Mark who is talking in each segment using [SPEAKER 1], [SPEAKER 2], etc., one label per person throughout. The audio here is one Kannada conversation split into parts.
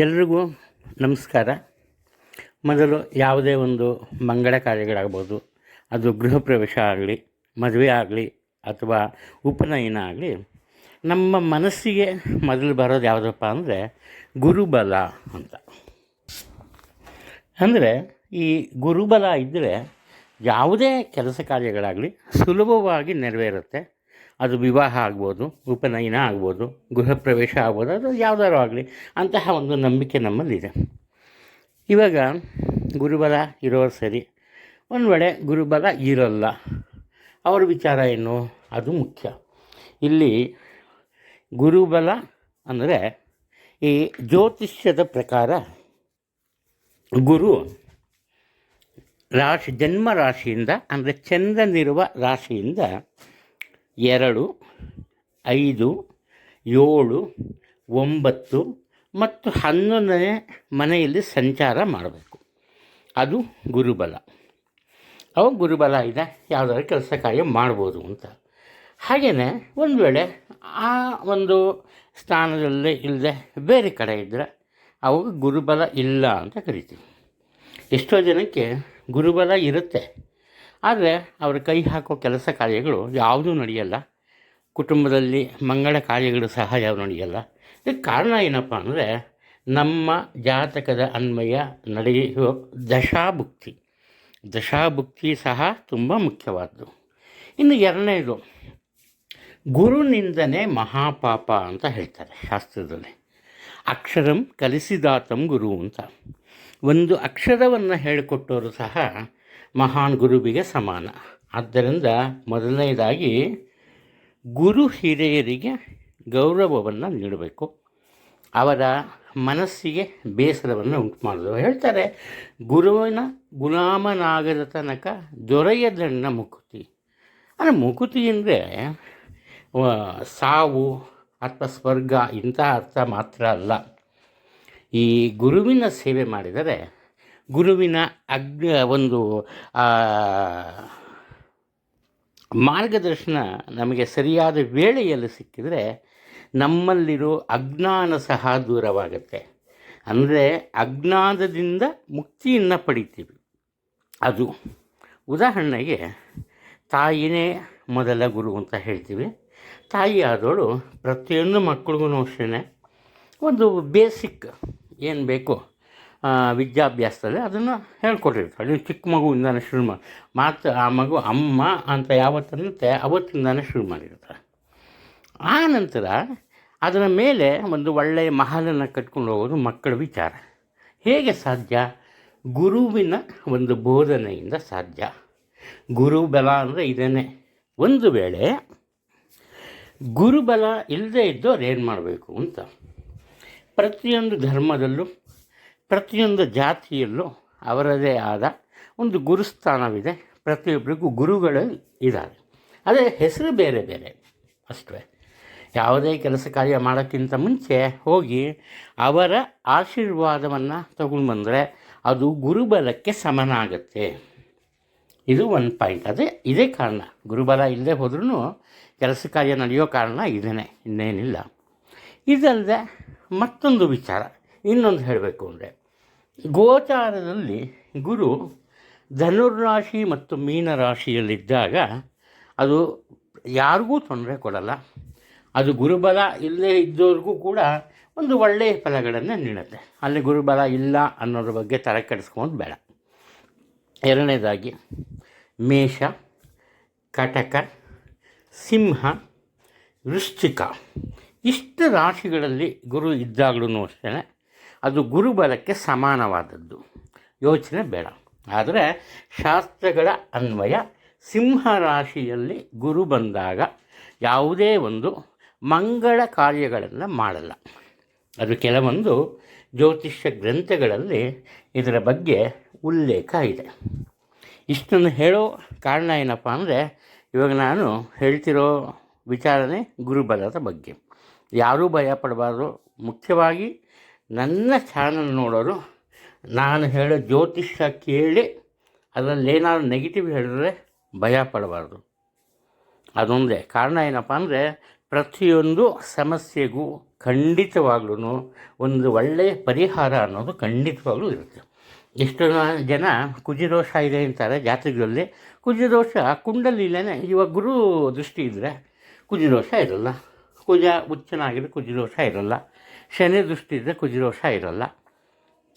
[SPEAKER 1] ಎಲ್ರಿಗೂ ನಮಸ್ಕಾರ. ಮೊದಲು ಯಾವುದೇ ಒಂದು ಮಂಗಳ ಕಾರ್ಯಗಳಾಗ್ಬೋದು, ಅದು ಗೃಹ ಪ್ರವೇಶ ಆಗಲಿ, ಮದುವೆ ಆಗಲಿ, ಅಥವಾ ಉಪನಯನ ಆಗಲಿ, ನಮ್ಮ ಮನಸ್ಸಿಗೆ ಮೊದಲು ಬರೋದು ಯಾವುದಪ್ಪ ಅಂದರೆ ಗುರುಬಲ ಅಂತ. ಅಂದರೆ ಈ ಗುರುಬಲ ಇದ್ದರೆ ಯಾವುದೇ ಕೆಲಸ ಕಾರ್ಯಗಳಾಗಲಿ ಸುಲಭವಾಗಿ ನೆರವೇರುತ್ತೆ. ಅದು ವಿವಾಹ ಆಗ್ಬೋದು, ಉಪನಯನ ಆಗ್ಬೋದು, ಗೃಹ ಪ್ರವೇಶ ಆಗ್ಬೋದು, ಅದು ಯಾವುದಾದ್ರು ಆಗಲಿ, ಅಂತಹ ಒಂದು ನಂಬಿಕೆ ನಮ್ಮಲ್ಲಿದೆ. ಇವಾಗ ಗುರುಬಲ ಇರೋರು ಸರಿ, ಒಂದು ವೇಳೆ ಗುರುಬಲ ಇರಲ್ಲ, ಅವರ ವಿಚಾರ ಏನು? ಅದು ಮುಖ್ಯ. ಇಲ್ಲಿ ಗುರುಬಲ ಅಂದರೆ ಈ ಜ್ಯೋತಿಷ್ಯದ ಪ್ರಕಾರ ಗುರು ರಾಶಿ, ಜನ್ಮ ರಾಶಿಯಿಂದ ಅಂದರೆ ಚಂದ್ರನಿರುವ ರಾಶಿಯಿಂದ ಎರಡು, ಐದು, ಏಳು, ಒಂಬತ್ತು ಮತ್ತು ಹನ್ನೊಂದನೇ ಮನೆಯಲ್ಲಿ ಸಂಚಾರ ಮಾಡಬೇಕು. ಅದು ಗುರುಬಲ. ಅವಾಗ ಗುರುಬಲ ಇದೆ, ಯಾವುದಾದ್ರು ಕೆಲಸ ಕಾರ್ಯ ಮಾಡ್ಬೋದು ಅಂತ. ಹಾಗೆಯೇ ಒಂದು ವೇಳೆ ಆ ಒಂದು ಸ್ಥಾನದಲ್ಲೇ ಇಲ್ಲದೆ ಬೇರೆ ಕಡೆ ಇದ್ದರೆ ಅವಾಗ ಗುರುಬಲ ಇಲ್ಲ ಅಂತ ಕರಿತೀವಿ. ಎಷ್ಟೋ ಜನಕ್ಕೆ ಗುರುಬಲ ಇರುತ್ತೆ. ಆದರೆ ಅವರ ಕೈ ಹಾಕೋ ಕೆಲಸ ಕಾರ್ಯಗಳು ಯಾವುದೂ ನಡೆಯಲ್ಲ. ಕುಟುಂಬದಲ್ಲಿ ಮಂಗಳ ಕಾರ್ಯಗಳು ಸಹ ಯಾವ ನಡೆಯಲ್ಲ. ಇದಕ್ಕೆ ಕಾರಣ ಏನಪ್ಪ ಅಂದರೆ ನಮ್ಮ ಜಾತಕದ ಅನ್ವಯ ನಡೆಯುವ ದಶಾಭುಕ್ತಿ. ದಶಾಭುಕ್ತಿ ಸಹ ತುಂಬ ಮುಖ್ಯವಾದ್ದು. ಇನ್ನು ಎರಡನೇದು, ಗುರುನಿಂದನೇ ಮಹಾಪಾಪ ಅಂತ ಹೇಳ್ತಾರೆ ಶಾಸ್ತ್ರದಲ್ಲಿ. ಅಕ್ಷರಂ ಕಲಿಸಿದಾತಂ ಗುರು ಅಂತ. ಒಂದು ಅಕ್ಷರವನ್ನು ಹೇಳಿಕೊಟ್ಟವರು ಸಹ ಮಹಾನ್ ಗುರುವಿಗೆ ಸಮಾನ. ಆದ್ದರಿಂದ ಮೊದಲನೇದಾಗಿ ಗುರು ಹಿರಿಯರಿಗೆ ಗೌರವವನ್ನು ನೀಡಬೇಕು. ಅವರ ಮನಸ್ಸಿಗೆ ಬೇಸರವನ್ನು ಉಂಟು ಮಾಡೋದು ಹೇಳ್ತಾರೆ, ಗುರುವಿನ ಗುಲಾಮನಾಗದ ತನಕ ದೊರೆಯದಣ್ಣ ಮುಕುತಿ. ಅಂದರೆ ಮುಕುತಿ ಅಂದರೆ ಸಾವು ಅಥವಾ ಸ್ವರ್ಗ, ಇಂಥ ಅರ್ಥ ಮಾತ್ರ ಅಲ್ಲ. ಈ ಗುರುವಿನ ಸೇವೆ ಮಾಡಿದರೆ ಗುರುವಿನ ಅಜ್ಞ ಒಂದು ಮಾರ್ಗದರ್ಶನ ನಮಗೆ ಸರಿಯಾದ ವೇಳೆಯಲ್ಲಿ ಸಿಕ್ಕಿದರೆ ನಮ್ಮಲ್ಲಿರೋ ಅಜ್ಞಾನ ಸಹ ದೂರವಾಗುತ್ತೆ. ಅಂದರೆ ಅಜ್ಞಾನದಿಂದ ಮುಕ್ತಿಯನ್ನು ಪಡಿತೀವಿ. ಅದು ಉದಾಹರಣೆಗೆ ತಾಯಿನೇ ಮೊದಲ ಗುರು ಅಂತ ಹೇಳ್ತೀವಿ. ತಾಯಿ ಆದವಳು ಪ್ರತಿಯೊಂದು ಮಕ್ಕಳಿಗೂ ಅಷ್ಟೇ ಒಂದು ಬೇಸಿಕ್ ಏನು ಬೇಕು? ವಿದ್ಯಾಭ್ಯಾಸದಲ್ಲಿ ಅದನ್ನು ಹೇಳ್ಕೊಟ್ಟಿರ್ತಾರೆ. ನೀವು ಚಿಕ್ಕ ಮಗುವಿಂದನೇ ಶುರು ಮಾಡಿ ಮಾತು ಆ ಮಗು ಅಮ್ಮ ಅಂತ ಯಾವತ್ತನ್ನುತ್ತೆ ಅವತ್ತಿಂದಾನೇ ಶುರು ಮಾಡಿರ್ತಾರೆ. ಆ ನಂತರ ಅದರ ಮೇಲೆ ಒಂದು ಒಳ್ಳೆಯ ಮಹಲನ್ನು ಕಟ್ಕೊಂಡು ಹೋಗೋದು ಮಕ್ಕಳ ವಿಚಾರ. ಹೇಗೆ ಸಾಧ್ಯ? ಗುರುವಿನ ಒಂದು ಬೋಧನೆಯಿಂದ ಸಾಧ್ಯ. ಗುರುಬಲ ಅಂದರೆ ಇದನ್ನೇ. ಒಂದು ವೇಳೆ ಗುರುಬಲ ಇಲ್ಲದೇ ಇದ್ದವ್ರು ಏನು ಮಾಡಬೇಕು ಅಂತ? ಪ್ರತಿಯೊಂದು ಧರ್ಮದಲ್ಲೂ ಪ್ರತಿಯೊಂದು ಜಾತಿಯಲ್ಲೂ ಅವರದೇ ಆದ ಒಂದು ಗುರುಸ್ಥಾನವಿದೆ. ಪ್ರತಿಯೊಬ್ಬರಿಗೂ ಗುರುಗಳು ಇದ್ದಾರೆ. ಅದೇ ಹೆಸರು ಬೇರೆ ಬೇರೆ ಅಷ್ಟೇ. ಯಾವುದೇ ಕೆಲಸ ಕಾರ್ಯ ಮಾಡೋಕ್ಕಿಂತ ಮುಂಚೆ ಹೋಗಿ ಅವರ ಆಶೀರ್ವಾದವನ್ನು ತಗೊಂಡು ಬಂದರೆ ಅದು ಗುರುಬಲಕ್ಕೆ ಸಮನಾಗತ್ತೆ. ಇದು ಒಂದು ಪಾಯಿಂಟ್ ಅದೇ ಇದೇ ಕಾರಣ. ಗುರುಬಲ ಇಲ್ಲದೆ ಹೋದ್ರೂ ಕೆಲಸ ಕಾರ್ಯ ನಡೆಯೋ ಕಾರಣ ಇದೇನೆ, ಇನ್ನೇನಿಲ್ಲ. ಇದಲ್ಲದೆ ಮತ್ತೊಂದು ವಿಚಾರ. ಇನ್ನೊಂದು ಹೇಳಬೇಕು ಅಂದರೆ ಗೋಚಾರದಲ್ಲಿ ಗುರು ಧನುರ್ರಾಶಿ ಮತ್ತು ಮೀನರಾಶಿಯಲ್ಲಿದ್ದಾಗ ಅದು ಯಾರಿಗೂ ತೊಂದರೆ ಕೊಡಲ್ಲ. ಅದು ಗುರುಬಲ ಇಲ್ಲದೇ ಇದ್ದವ್ರಿಗೂ ಕೂಡ ಒಂದು ಒಳ್ಳೆಯ ಫಲಗಳನ್ನು ನೀಡುತ್ತೆ. ಅಲ್ಲಿ ಗುರುಬಲ ಇಲ್ಲ ಅನ್ನೋದ್ರ ಬಗ್ಗೆ ತಲೆ ಕೆಡಿಸ್ಕೊಂಡು ಬೇಡ. ಎರಡನೇದಾಗಿ ಮೇಷ, ಕಟಕ, ಸಿಂಹ, ವೃಶ್ಚಿಕ. ಇಷ್ಟು ರಾಶಿಗಳಲ್ಲಿ ಗುರು ಇದ್ದಾಗಲೂ ಅಷ್ಟೇ ಅದು ಗುರುಬಲಕ್ಕೆ ಸಮಾನವಾದದ್ದು. ಯೋಚನೆ ಬೇಡ. ಆದರೆ ಶಾಸ್ತ್ರಗಳ ಅನ್ವಯ, ಸಿಂಹ ರಾಶಿಯಲ್ಲಿ ಗುರು ಬಂದಾಗ ಯಾವುದೇ ಒಂದು ಮಂಗಳ ಕಾರ್ಯಗಳನ್ನು ಮಾಡಲ್ಲ. ಅದು ಕೆಲವೊಂದು ಜ್ಯೋತಿಷ್ಯ ಗ್ರಂಥಗಳಲ್ಲಿ ಇದರ ಬಗ್ಗೆ ಉಲ್ಲೇಖ ಇದೆ. ಇಷ್ಟನ್ನು ಹೇಳೋ ಕಾರಣ ಏನಪ್ಪ ಅಂದರೆ, ಇವಾಗ ನಾನು ಹೇಳ್ತಿರೋ ವಿಚಾರನೆ ಗುರುಬಲದ ಬಗ್ಗೆ. ಯಾರೂ ಭಯ ಪಡಬಾರ್ದು ಮುಖ್ಯವಾಗಿ ನನ್ನ ಚಾನಲ್ ನೋಡೋರು ನಾನು ಹೇಳೋ ಜ್ಯೋತಿಷ್ಯ ಕೇಳಿ ಅದರಲ್ಲಿ ಏನಾದರೂ ನೆಗೆಟಿವ್ ಹೇಳಿದ್ರೆ ಭಯ ಪಡಬಾರ್ದು. ಅದೊಂದೇ ಕಾರಣ ಏನಪ್ಪ ಅಂದರೆ ಪ್ರತಿಯೊಂದು ಸಮಸ್ಯೆಗೂ ಖಂಡಿತವಾಗ್ಲೂ ಒಂದು ಒಳ್ಳೆಯ ಪರಿಹಾರ ಅನ್ನೋದು ಖಂಡಿತವಾಗ್ಲೂ ಇರುತ್ತೆ. ಎಷ್ಟು ಜನ ಕುಜಿದೋಷ ಇದೆ ಅಂತಾರೆ ಜಾತ್ರೆಗಳಲ್ಲಿ. ಕುಜಿದೋಷ ಕುಂಡಲಿಲ್ಲೇ ಇವಾಗ ಗುರು ದೃಷ್ಟಿ ಇದ್ದರೆ ಕುಜಿದೋಷ ಇರಲ್ಲ. ಕುಜ ಹುಚ್ಚನಾಗಿದ್ರೆ ಕುಜಿದೋಷ ಇರಲ್ಲ. ಶನಿ ದೃಷ್ಟಿ ಇದ್ದರೆ ಕುಜಿರೋಷ ಇರಲ್ಲ.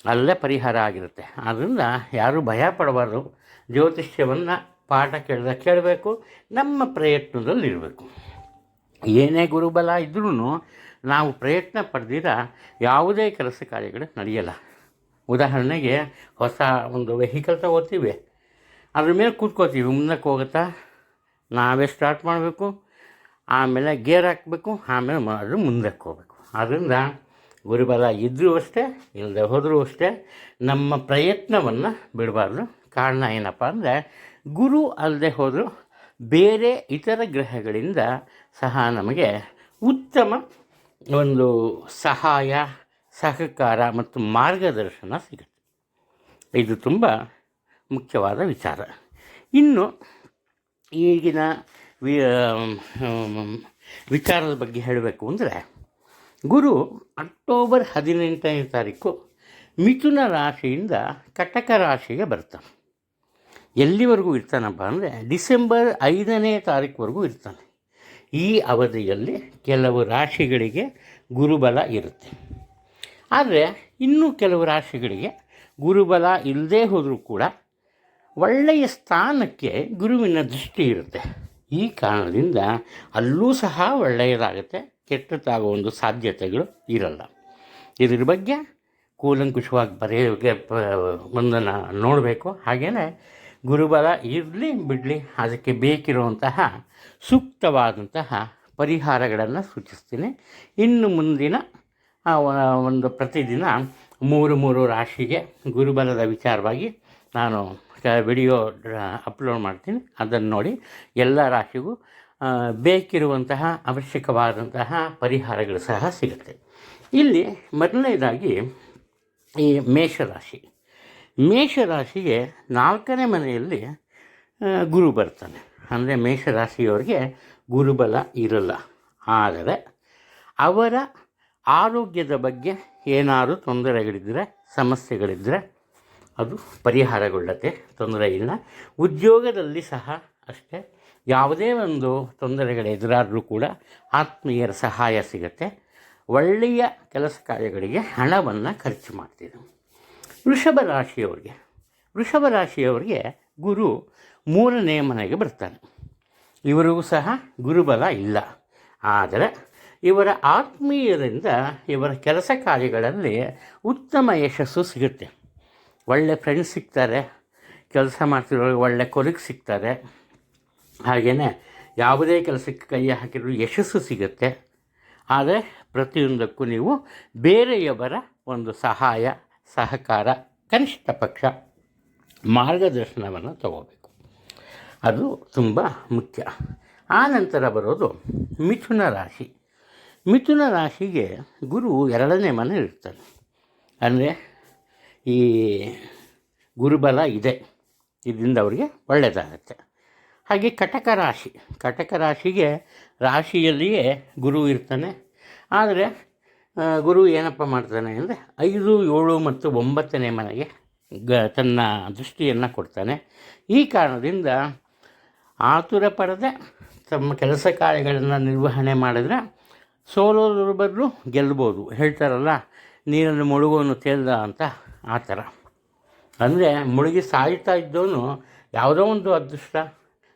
[SPEAKER 1] ಅಲ್ಲೇ ಪರಿಹಾರ ಆಗಿರುತ್ತೆ. ಆದ್ದರಿಂದ ಯಾರೂ ಭಯ ಪಡಬಾರ್ದು. ಜ್ಯೋತಿಷ್ಯವನ್ನು ಪಾಠ ಕೇಳಿದ ಕೇಳಬೇಕು. ನಮ್ಮ ಪ್ರಯತ್ನದಲ್ಲಿರಬೇಕು. ಏನೇ ಗುರುಬಲ ಇದ್ರೂ ನಾವು ಪ್ರಯತ್ನ ಪಡೆದಿರ ಯಾವುದೇ ಕೆಲಸ ಕಾರ್ಯಗಳು ನಡೆಯಲ್ಲ. ಉದಾಹರಣೆಗೆ ಹೊಸ ಒಂದು ವೆಹಿಕಲ್ ತಗೋತೀವಿ. ಅದ್ರ ಮೇಲೆ ಕೂತ್ಕೋತೀವಿ. ಮುಂದಕ್ಕೆ ಹೋಗುತ್ತಾ? ನಾವೇ ಸ್ಟಾರ್ಟ್ ಮಾಡಬೇಕು. ಆಮೇಲೆ ಗೇರ್ ಹಾಕಬೇಕು. ಆಮೇಲೆ ಅದು ಮುಂದಕ್ಕೆ ಹೋಗಬೇಕು. ಆದ್ದರಿಂದ ಗುರುಬಲ ಇದ್ದರೂ ಅಷ್ಟೇ ಇಲ್ಲದೆ ಹೋದರೂ ಅಷ್ಟೇ ನಮ್ಮ ಪ್ರಯತ್ನವನ್ನು ಬಿಡಬಾರ್ದು. ಕಾರಣ ಏನಪ್ಪ ಅಂದರೆ, ಗುರು ಅಲ್ಲದೆ ಹೋದರೂ ಬೇರೆ ಇತರ ಗ್ರಹಗಳಿಂದ ಸಹ ನಮಗೆ ಉತ್ತಮ ಒಂದು ಸಹಾಯ, ಸಹಕಾರ ಮತ್ತು ಮಾರ್ಗದರ್ಶನ ಸಿಗುತ್ತೆ. ಇದು ತುಂಬ ಮುಖ್ಯವಾದ ವಿಚಾರ. ಇನ್ನು ಈಗಿನ ವಿಚಾರದ ಬಗ್ಗೆ ಹೇಳಬೇಕು ಅಂದರೆ ಗುರು ಅಕ್ಟೋಬರ್ ಹದಿನೆಂಟನೇ ತಾರೀಕು ಮಿಥುನ ರಾಶಿಯಿಂದ ಕಟಕ ರಾಶಿಗೆ ಬರ್ತಾನೆ. ಎಲ್ಲಿವರೆಗೂ ಇರ್ತಾನಪ್ಪ ಅಂದರೆ ಡಿಸೆಂಬರ್ ಐದನೇ ತಾರೀಕುವರೆಗೂ ಇರ್ತಾನೆ. ಈ ಅವಧಿಯಲ್ಲಿ ಕೆಲವು ರಾಶಿಗಳಿಗೆ ಗುರುಬಲ ಇರುತ್ತೆ. ಆದರೆ ಇನ್ನೂ ಕೆಲವು ರಾಶಿಗಳಿಗೆ ಗುರುಬಲ ಇಲ್ಲದೇ ಹೋದರೂ ಕೂಡ ಒಳ್ಳೆಯ ಸ್ಥಾನಕ್ಕೆ ಗುರುವಿನ ದೃಷ್ಟಿ ಇರುತ್ತೆ. ಈ ಕಾರಣದಿಂದ ಅಲ್ಲೂ ಸಹ ಒಳ್ಳೆಯದಾಗುತ್ತೆ. ಕೆಟ್ಟದಾಗೋ ಒಂದು ಸಾಧ್ಯತೆಗಳು ಇರಲ್ಲ. ಇದ್ರ ಬಗ್ಗೆ ಕೂಲಂಕುಷವಾಗಿ ಬರೆಯೋಕ್ಕೆ ಒಂದನ್ನು ನೋಡಬೇಕು. ಹಾಗೆಯೇ ಗುರುಬಲ ಇರಲಿ ಬಿಡಲಿ, ಅದಕ್ಕೆ ಬೇಕಿರುವಂತಹ ಸೂಕ್ತವಾದಂತಹ ಪರಿಹಾರಗಳನ್ನು ಸೂಚಿಸ್ತೀನಿ. ಇನ್ನು ಮುಂದಿನ ಒಂದು ಪ್ರತಿದಿನ ಮೂರು ಮೂರು ರಾಶಿಗೆ ಗುರುಬಲದ ವಿಚಾರವಾಗಿ ನಾನು ವಿಡಿಯೋ ಅಪ್ಲೋಡ್ ಮಾಡ್ತೀನಿ. ಅದನ್ನು ನೋಡಿ ಎಲ್ಲ ರಾಶಿಗೂ ಬೇಕಿರುವಂತಹ ಅವಶ್ಯಕವಾದಂತಹ ಪರಿಹಾರಗಳು ಸಹ ಸಿಗುತ್ತೆ. ಇಲ್ಲಿ ಮೊದಲನೇದಾಗಿ ಈ ಮೇಷರಾಶಿ. ಮೇಷರಾಶಿಗೆ ನಾಲ್ಕನೇ ಮನೆಯಲ್ಲಿ ಗುರು ಬರ್ತಾನೆ. ಅಂದರೆ ಮೇಷರಾಶಿಯವರಿಗೆ ಗುರುಬಲ ಇರಲ್ಲ. ಆದರೆ ಅವರ ಆರೋಗ್ಯದ ಬಗ್ಗೆ ಏನಾದರೂ ತೊಂದರೆಗಳಿದ್ದರೆ ಸಮಸ್ಯೆಗಳಿದ್ದರೆ ಅದು ಪರಿಹಾರಗೊಳ್ಳತ್ತೆ, ತೊಂದರೆ ಇಲ್ಲ. ಉದ್ಯೋಗದಲ್ಲಿ ಸಹ ಅಷ್ಟೇ ಯಾವುದೇ ಒಂದು ತೊಂದರೆಗಳು ಎದುರಾದರೂ ಕೂಡ ಆತ್ಮೀಯರ ಸಹಾಯ ಸಿಗುತ್ತೆ. ಒಳ್ಳೆಯ ಕೆಲಸ ಕಾರ್ಯಗಳಿಗೆ ಹಣವನ್ನು ಖರ್ಚು ಮಾಡ್ತೀವಿ ವೃಷಭ ರಾಶಿಯವರಿಗೆ ವೃಷಭ ರಾಶಿಯವರಿಗೆ ಗುರು ಮೂರನೇ ಮನೆಗೆ ಬರ್ತಾನೆ. ಇವರಿಗೂ ಸಹ ಗುರುಬಲ ಇಲ್ಲ. ಆದರೆ ಇವರ ಆತ್ಮೀಯರಿಂದ ಇವರ ಕೆಲಸ ಕಾರ್ಯಗಳಲ್ಲಿ ಉತ್ತಮ ಯಶಸ್ಸು ಸಿಗುತ್ತೆ. ಒಳ್ಳೆ ಫ್ರೆಂಡ್ಸ್ ಸಿಗ್ತಾರೆ. ಕೆಲಸ ಮಾಡ್ತಿರೋರಿಗೆ ಒಳ್ಳೆ ಕೊರಗೆ ಸಿಗ್ತಾರೆ. ಹಾಗೆಯೇ ಯಾವುದೇ ಕೆಲಸಕ್ಕೆ ಕೈ ಹಾಕಿದರೂ ಯಶಸ್ಸು ಸಿಗುತ್ತೆ. ಆದರೆ ಪ್ರತಿಯೊಂದಕ್ಕೂ ನೀವು ಬೇರೆಯವರ ಒಂದು ಸಹಾಯ, ಸಹಕಾರ, ಕನಿಷ್ಠ ಪಕ್ಷ ಮಾರ್ಗದರ್ಶನವನ್ನು ತಗೋಬೇಕು. ಅದು ತುಂಬ ಮುಖ್ಯ. ಆ ನಂತರ ಬರೋದು ಮಿಥುನ ರಾಶಿ. ಮಿಥುನ ರಾಶಿಗೆ ಗುರು ಎರಡನೇ ಮನೆ ಇರ್ತಾನೆ. ಅಂದರೆ ಈ ಗುರುಬಲ ಇದೆ. ಇದರಿಂದ ಅವರಿಗೆ ಒಳ್ಳೆಯದಾಗತ್ತೆ. ಹಾಗೆ ಕಟಕ ರಾಶಿ. ಕಟಕ ರಾಶಿಗೆ ರಾಶಿಯಲ್ಲಿಯೇ ಗುರು ಇರ್ತಾನೆ. ಆದರೆ ಗುರು ಏನಪ್ಪ ಮಾಡ್ತಾನೆ ಅಂದರೆ ಐದು, ಏಳು ಮತ್ತು ಒಂಬತ್ತನೇ ಮನೆಗೆ ಗ, ತನ್ನ ದೃಷ್ಟಿಯನ್ನು ಕೊಡ್ತಾನೆ. ಈ ಕಾರಣದಿಂದ ಆತುರ ಪಡದೆ ತಮ್ಮ ಕೆಲಸ ಕಾರ್ಯಗಳನ್ನು ನಿರ್ವಹಣೆ ಮಾಡಿದ್ರೆ ಸೋಲೋದ್ರ ಬದಲು ಗೆಲ್ಬೋದು. ಹೇಳ್ತಾರಲ್ಲ, ನೀರನ್ನು ಮುಳುಗೋನು ತೇಲ್ದ ಅಂತ ಆ ಥರ. ಅಂದರೆ ಮುಳುಗಿ ಸಾಯ್ತಾ ಇದ್ದವನು ಯಾವುದೋ ಒಂದು ಅದೃಷ್ಟ.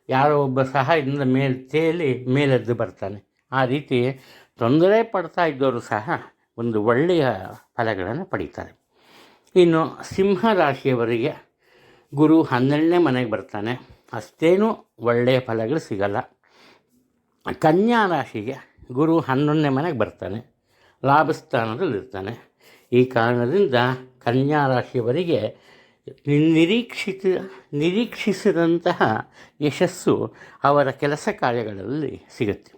[SPEAKER 1] ಯಾರೋ ಒಬ್ಬ ಸಹಾಯದಿಂದ ಮೇಲೆ ತೇಲಿ ಮೇಲೆದ್ದು ಬರ್ತಾನೆ. ಆ ರೀತಿ ತೊಂದರೆ ಪಡ್ತಾ ಇದ್ದವರು ಸಹ ಒಂದು ಒಳ್ಳೆಯ ಫಲಗಳನ್ನು ಪಡೀತಾರೆ. ಇನ್ನು ಸಿಂಹ ರಾಶಿಯವರಿಗೆ ಗುರು ಹನ್ನೆರಡನೇ ಮನೆಗೆ ಬರ್ತಾನೆ. ಅಷ್ಟೇನೂ ಒಳ್ಳೆಯ ಫಲಗಳು ಸಿಗಲ್ಲ. ಕನ್ಯಾ ರಾಶಿಗೆ ಗುರು ಹನ್ನೊಂದನೇ ಮನೆಗೆ ಬರ್ತಾನೆ. ಲಾಭಸ್ಥಾನದಲ್ಲಿರ್ತಾನೆ. ಈ ಕಾರಣದಿಂದ ಕನ್ಯಾ ರಾಶಿಯವರಿಗೆ ನಿರೀಕ್ಷಿತ, ನಿರೀಕ್ಷಿಸಿದಂತಹ ಯಶಸ್ಸು ಅವರ ಕೆಲಸ ಕಾರ್ಯಗಳಲ್ಲಿ ಸಿಗುತ್ತೆ.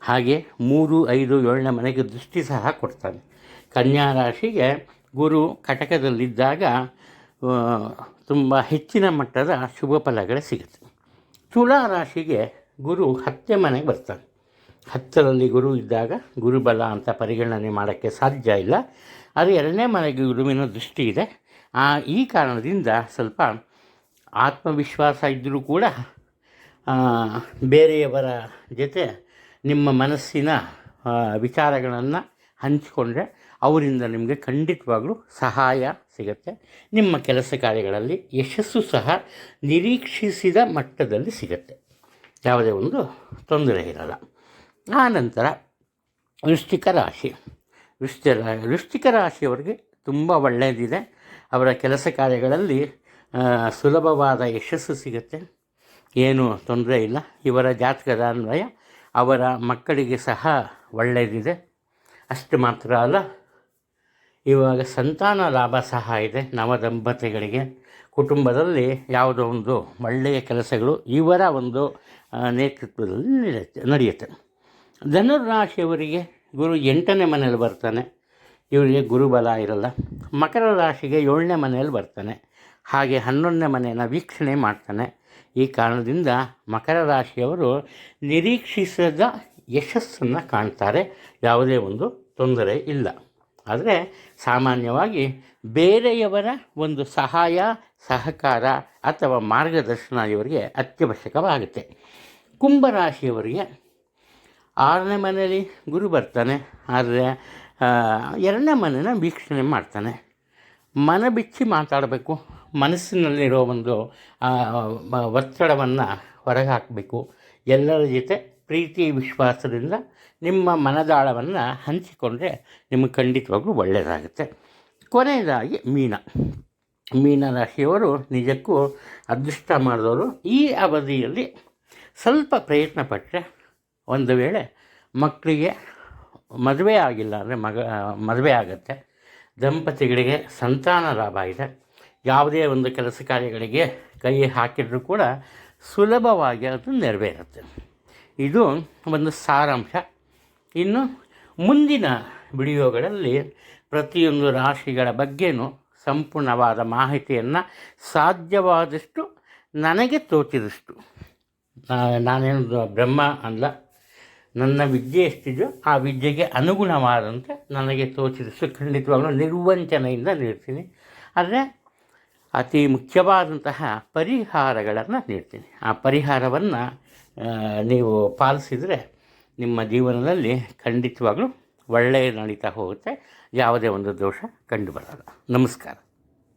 [SPEAKER 1] ಹಾಗೆ ಮೂರು, ಐದು, ಏಳನೇ ಮನೆಗೆ ದೃಷ್ಟಿ ಸಹ ಕೊಡ್ತಾನೆ. ಕನ್ಯಾ ರಾಶಿಗೆ ಗುರು ಕಟಕದಲ್ಲಿದ್ದಾಗ ತುಂಬ ಹೆಚ್ಚಿನ ಮಟ್ಟದ ಶುಭ ಫಲಗಳು ಸಿಗುತ್ತೆ. ತುಲಾ ರಾಶಿಗೆ ಗುರು ಹತ್ತನೇ ಮನೆಗೆ ಬರ್ತಾನೆ. ಹತ್ತರಲ್ಲಿ ಗುರು ಇದ್ದಾಗ ಗುರುಬಲ ಅಂತ ಪರಿಗಣನೆ ಮಾಡೋಕ್ಕೆ ಸಾಧ್ಯ ಇಲ್ಲ. ಆದರೆ ಎರಡನೇ ಮನೆಗೆ ಗುರುವಿನ ದೃಷ್ಟಿ ಇದೆ. ಈ ಕಾರಣದಿಂದ ಸ್ವಲ್ಪ ಆತ್ಮವಿಶ್ವಾಸ ಇದ್ದರೂ ಕೂಡ ಆ, ಬೇರೆಯವರ ಜೊತೆ ನಿಮ್ಮ ಮನಸ್ಸಿನ ವಿಚಾರಗಳನ್ನು ಹಂಚಿಕೊಂಡ್ರೆ ಅವರಿಂದ ನಿಮಗೆ ಖಂಡಿತವಾಗ್ಲೂ ಸಹಾಯ ಸಿಗುತ್ತೆ. ನಿಮ್ಮ ಕೆಲಸ ಕಾರ್ಯಗಳಲ್ಲಿ ಯಶಸ್ಸು ಸಹ ನಿರೀಕ್ಷಿಸಿದ ಮಟ್ಟದಲ್ಲಿ ಸಿಗುತ್ತೆ. ಯಾವುದೇ ಒಂದು ತೊಂದರೆ ಇರಲ್ಲ. ಆನಂತರ ನಂತರ ವೃಶ್ಚಿಕ ರಾಶಿ. ವೃಶ್ಚ ವೃಷ್ಟಿಕ ರಾಶಿಯವರಿಗೆ ತುಂಬ ಒಳ್ಳೆಯದಿದೆ ಅವರ ಕೆಲಸ ಕಾರ್ಯಗಳಲ್ಲಿ ಸುಲಭವಾದ ಯಶಸ್ಸು ಸಿಗುತ್ತೆ. ಏನೂ ತೊಂದರೆ ಇಲ್ಲ. ಇವರ ಜಾತಕದ ಅನ್ವಯ ಅವರ ಮಕ್ಕಳಿಗೆ ಸಹ ಒಳ್ಳೆಯದಿದೆ ಅಷ್ಟು ಮಾತ್ರ ಅಲ್ಲ, ಇವಾಗ ಸಂತಾನ ಲಾಭ ಸಹ ಇದೆ ನವದಂಪತಿಗಳಿಗೆ ಕುಟುಂಬದಲ್ಲಿ ಯಾವುದೋ ಒಂದು ಒಳ್ಳೆಯ ಕೆಲಸಗಳು ಇವರ ಒಂದು ನೇತೃತ್ವದಲ್ಲಿ ನಡೆಯುತ್ತೆ. ನಡೆಯುತ್ತೆ ಧನುರ್ರಾಶಿಯವರಿಗೆ ಗುರು ಎಂಟನೇ ಮನೆಯಲ್ಲಿ ಬರ್ತಾನೆ. ಇವರಿಗೆ ಗುರುಬಲ ಇರಲ್ಲ. ಮಕರ ರಾಶಿಗೆ ಏಳನೇ ಮನೆಯಲ್ಲಿ ಬರ್ತಾನೆ. ಹಾಗೆ ಹನ್ನೊಂದನೇ ಮನೆಯನ್ನು ವೀಕ್ಷಣೆ ಮಾಡ್ತಾನೆ. ಈ ಕಾರಣದಿಂದ ಮಕರ ರಾಶಿಯವರು ನಿರೀಕ್ಷಿಸದ ಯಶಸ್ಸನ್ನು ಕಾಣ್ತಾರೆ. ಯಾವುದೇ ಒಂದು ತೊಂದರೆ ಇಲ್ಲ. ಆದರೆ ಸಾಮಾನ್ಯವಾಗಿ ಬೇರೆಯವರ ಒಂದು ಸಹಾಯ, ಸಹಕಾರ ಅಥವಾ ಮಾರ್ಗದರ್ಶನ ಇವರಿಗೆ ಅತ್ಯವಶ್ಯಕವಾಗುತ್ತೆ. ಕುಂಭರಾಶಿಯವರಿಗೆ ಆರನೇ ಮನೆಯಲ್ಲಿ ಗುರು ಬರ್ತಾನೆ. ಆದರೆ ಎರಡನೇ ಮನೆನ ವೀಕ್ಷಣೆ ಮಾಡ್ತಾನೆ. ಮನ ಬಿಚ್ಚಿ ಮಾತಾಡಬೇಕು, ಮನಸ್ಸಿನಲ್ಲಿರೋ ಒಂದು ಒತ್ತಡವನ್ನು ಹೊರಗೆ ಹಾಕಬೇಕು ಎಲ್ಲರ ಜೊತೆ ಪ್ರೀತಿ, ವಿಶ್ವಾಸದಿಂದ ನಿಮ್ಮ ಮನದಾಳವನ್ನು ಹಂಚಿಕೊಂಡ್ರೆ ನಿಮಗೆ ಖಂಡಿತವಾಗ್ಲೂ ಒಳ್ಳೆಯದಾಗುತ್ತೆ ಕೊನೆಯದಾಗಿ ಮೀನ. ಮೀನರಾಶಿಯವರು ನಿಜಕ್ಕೂ ಅದೃಷ್ಟ ಮಾಡಿದವರು ಈ ಅವಧಿಯಲ್ಲಿ ಸ್ವಲ್ಪ ಪ್ರಯತ್ನ ಪಟ್ಟರೆ ಒಂದು ವೇಳೆ ಮಕ್ಕಳಿಗೆ ಮದುವೆ ಆಗಿಲ್ಲ ಅಂದರೆ ಮಗ ಮದುವೆ ಆಗುತ್ತೆ. ದಂಪತಿಗಳಿಗೆ ಸಂತಾನ ಲಾಭ ಇದೆ. ಯಾವುದೇ ಒಂದು ಕೆಲಸ ಕಾರ್ಯಗಳಿಗೆ ಕೈ ಹಾಕಿದರೂ ಕೂಡ ಸುಲಭವಾಗಿ ಅದು ನೆರವೇರುತ್ತೆ. ಇದು ಒಂದು ಸಾರಾಂಶ. ಇನ್ನು ಮುಂದಿನ ವಿಡಿಯೋಗಳಲ್ಲಿ ಪ್ರತಿಯೊಂದು ರಾಶಿಗಳ ಬಗ್ಗೆನೂ ಸಂಪೂರ್ಣವಾದ ಮಾಹಿತಿಯನ್ನು ಸಾಧ್ಯವಾದಷ್ಟು ನನಗೆ ತೋಚಿದಷ್ಟು ನಾನೇನು ಬ್ರಹ್ಮ ಅಲ್ಲ ನನ್ನ ವಿದ್ಯೆ ಎಷ್ಟಿದೆಯೋ ಆ ವಿದ್ಯೆಗೆ ಅನುಗುಣವಾದಂತೆ ನನಗೆ ತೋಚಿದಷ್ಟು ಖಂಡಿತವಾಗಲೂ ನಿರ್ವಂಚನೆಯಿಂದ ನೀಡ್ತೀನಿ. ಆದರೆ ಅತಿ ಮುಖ್ಯವಾದಂತಹ ಪರಿಹಾರಗಳನ್ನು ನೀಡ್ತೀನಿ. ಆ ಪರಿಹಾರವನ್ನು ನೀವು ಪಾಲಿಸಿದರೆ ನಿಮ್ಮ ಜೀವನದಲ್ಲಿ ಖಂಡಿತವಾಗ್ಲೂ ಒಳ್ಳೆಯ ನಡೀತಾ ಹೋಗುತ್ತೆ. ಯಾವುದೇ ಒಂದು ದೋಷ ಕಂಡುಬರಲ್ಲ. ನಮಸ್ಕಾರ.